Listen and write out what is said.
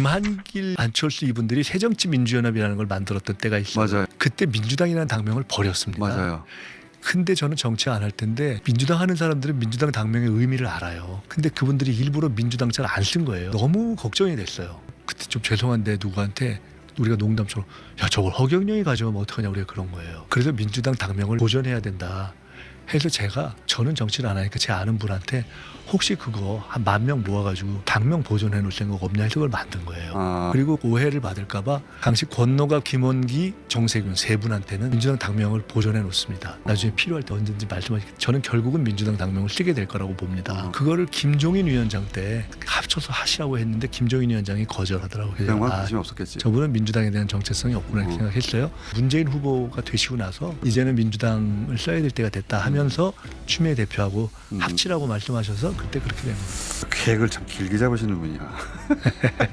김한길, 안철수 이분들이 새정치민주연합이라는 걸 만들었던 때가 있어요. 맞아요. 그때 민주당이라는 당명을 버렸습니다. 맞아요. 근데 저는 정치 안 할 텐데 민주당 하는 사람들은 민주당 당명의 의미를 알아요. 근데 그분들이 일부러 민주당 잘 안 쓴 거예요. 너무 걱정이 됐어요. 그때 좀 죄송한데 누구한테 우리가 농담처럼 야 저걸 허경영이 가져오면 어떡하냐 우리가 그런 거예요. 그래서 민주당 당명을 보존해야 된다. 해서 제가 저는 정치를 안 하니까 제 아는 분한테 혹시 그거 한 만 명 모아가지고 당명 보존해 놓을 생각 없냐 해서 그걸 만든 거예요. 아, 그리고 오해를 받을까봐 당시 권노갑, 김원기, 정세균 세 분한테는 민주당 당명을 보존해 놓습니다. 나중에 필요할 때 언제든지 말씀하시겠. 저는 결국은 민주당 당명을 쓰게 될 거라고 봅니다. 어. 그거를 김종인 위원장 때 합쳐서 하시라고 했는데 김종인 위원장이 거절하더라고요. 그래서 건 아, 관심 없었겠지. 저분은 민주당에 대한 정체성이 없구나 어. 생각했어요. 문재인 후보가 되시고 나서 이제는 민주당을 써야 될 때가 됐다 하면 서 추미애 대표하고 음. 합치라고 말씀하셔서 그때 그렇게 된 거예요. 계획을 참 길게 잡으시는 분이야.